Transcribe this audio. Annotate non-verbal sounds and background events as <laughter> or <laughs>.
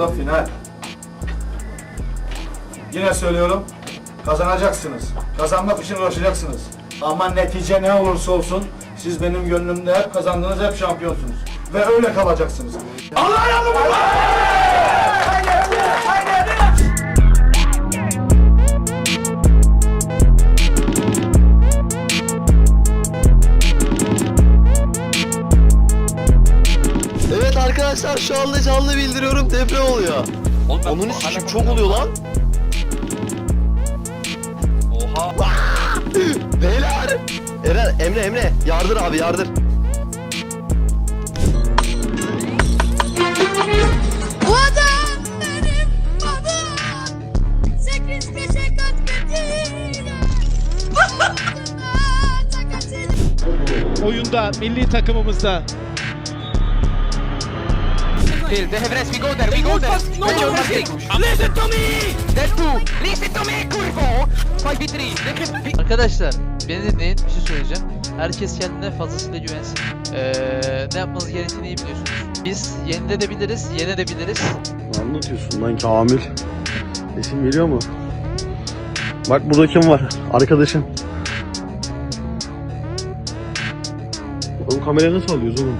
burada final. Yine söylüyorum, kazanacaksınız. Kazanmak için uğraşacaksınız. Ama netice ne olursa olsun, siz benim gönlümde hep kazandınız, hep şampiyonsunuz. Ve öyle kalacaksınız. Allah yardımcınız! Evet arkadaşlar şu anda canlı bildiriyorum deprem oluyor. Onun için çok oluyor lan. Oha. <laughs> Beyler. Eren, Emre, Emre. Yardır abi yardır. Adam benim. Sekiz oyunda milli takımımızda They have rest, we go there, we go there. No more mistake. Listen to me! That two. Listen to me, kurvo! 5v3. They can... Arkadaşlar beni dinleyin bir şey söyleyeceğim. Herkes kendine fazlasıyla güvensin. Ee, ne yapmanız gerektiğini iyi biliyorsunuz. Biz yenilebiliriz, yenebiliriz. Ne anlatıyorsun lan Kamil? Sesim geliyor mu? Bak burada kim var? Arkadaşın. Oğlum kamerayı nasıl alıyoruz oğlum?